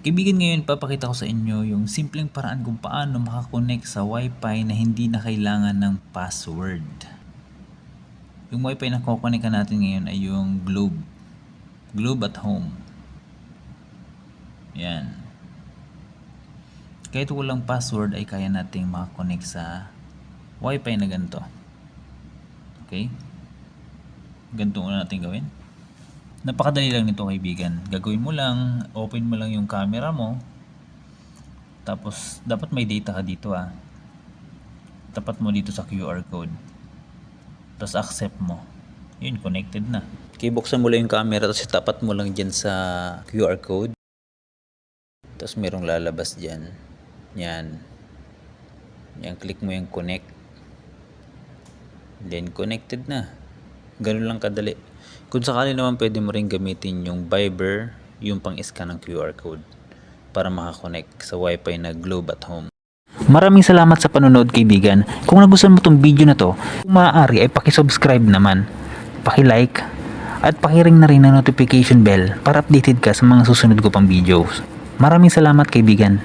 Kaibigan ngayon, papakita ko sa inyo yung simpleng paraan kung paano makakonect sa wifi na hindi na kailangan ng password. Yung wifi na kukonek natin ngayon ay yung Globe. Globe at home. Yan. Kahit walang password ay kaya nating makakonect sa wifi na ganito. Okay? Ganito natin gawin. Napakadali lang nito kaibigan. Gagawin mo lang, open mo lang yung camera mo. Tapos, dapat may data ka dito ah. Tapat mo dito sa QR code. Tapos accept mo. Yun, connected na. Okay, buksan mo lang yung camera tapos tapat mo lang dyan sa QR code. Tapos merong lalabas dyan. Yan. Yan, click mo yung connect. Then, connected na. Ganun lang kadali. Kung sakali naman pwede mo rin gamitin yung Viber, yung pang-scan ng QR code para makakonect sa wifi na Globe at Home. Maraming salamat sa panonood kaibigan. Kung nagustuhan mo tong video na to, kung maaari ay pakisubscribe naman, pakilike, at pakiring na rin ang notification bell para updated ka sa mga susunod ko pang videos. Maraming salamat kaibigan.